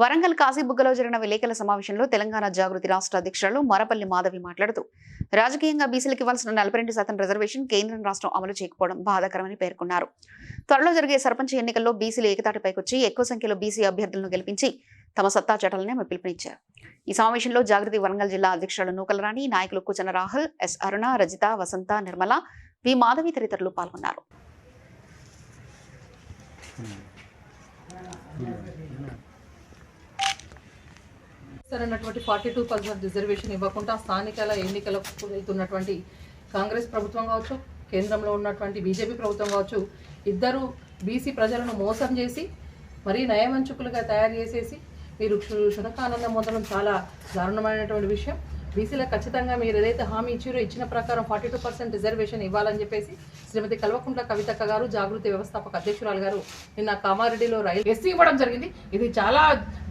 వరంగల్ కాశీబుగ్గలో జరిగిన విలేకరుల సమావేశంలో తెలంగాణ జాగృతి రాష్ట్ర అధ్యక్షురాలు మరపల్లి మాధవి మాట్లాడుతూ రాజకీయంగా బీసీలకు ఇవ్వాల్సిన నలభై రెండు శాతం రిజర్వేషన్ కేంద్రం రాష్ట్రం అమలు చేయకపోవడం బాధాకరమని పేర్కొన్నారు. త్వరలో జరిగే సర్పంచ్ ఎన్నికల్లో బీసీలు ఏకతాటిపైకొచ్చి ఎక్కువ సంఖ్యలో బీసీ అభ్యర్థులను గెలిపించి తమ సత్తా చటాలని ఆమె పిలుపునిచ్చారు. ఈ సమావేశంలో జాగృతి వరంగల్ జిల్లా అధ్యక్షురాలు నూకలరాణి నాయకులు కుచన రాహుల్ ఎస్ అరుణ రజిత వసంత నిర్మల వి మాధవి తదితరులు పాల్గొన్నారు. Hmm. అన్నటువంటి ఫార్టీ టూ పర్సెంట్ రిజర్వేషన్ ఇవ్వకుండా స్థానికల ఎన్నికలకు వెళ్తున్నటువంటి కాంగ్రెస్ ప్రభుత్వం కావచ్చు కేంద్రంలో ఉన్నటువంటి బీజేపీ ప్రభుత్వం కావచ్చు ఇద్దరు బీసీ ప్రజలను మోసం చేసి మరీ నయవంచుకులుగా తయారు చేసేసి మీరు శునకానందం పొందడం చాలా దారుణమైనటువంటి విషయం. బీసీలకు ఖచ్చితంగా మీరు ఏదైతే హామీ ఇచ్చారో ఇచ్చిన ప్రకారం ఫార్టీ టూ పర్సెంట్ రిజర్వేషన్ ఇవ్వాలని చెప్పేసి శ్రీమతి కల్వకుంట్ల కవితక్క గారు జాగృతి వ్యవస్థాపక అధ్యక్షురాలు గారు నిన్న కామారెడ్డిలో రైలు ఎస్సీ ఇవ్వడం జరిగింది. ఇది చాలా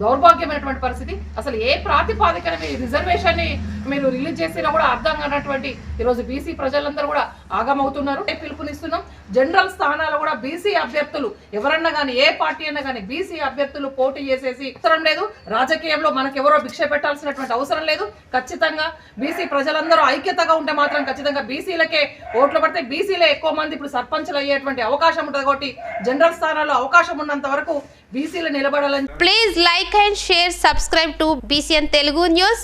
దౌర్భాగ్యమైనటువంటి పరిస్థితి. అసలు ఏ ప్రాతిపాదికన మీ రిజర్వేషన్ మీరు రిలీజ్ చేసినా కూడా అర్థం కానటువంటి ఈరోజు బీసీ ప్రజలందరూ కూడా ఆగమవుతున్నారు. పిలుపునిస్తున్నాం? జనరల్ స్థానాలు కూడా బీసీ అభ్యర్థులు ఎవరన్నా కానీ ఏ పార్టీ అయినా కానీ బీసీ అభ్యర్థులు పోటీ చేసేసి అవసరం లేదు. రాజకీయంలో మనకెవరో భిక్ష పెట్టాల్సినటువంటి అవసరం లేదు. ఖచ్చితంగా బీసీ ప్రజలందరూ ఐక్యతగా ఉంటే మాత్రం ఖచ్చితంగా బీసీలకే ఓట్లు పడితే బీసీలే ఎక్కువ మంది ఇప్పుడు సర్పంచ్లు అయ్యేటువంటి అవకాశం ఉంటుంది కాబట్టి జనరల్ స్థానాల్లో అవకాశం ఉన్నంత వరకు బీసీలు నిలబడాలని please like and share subscribe to B C N Telugu news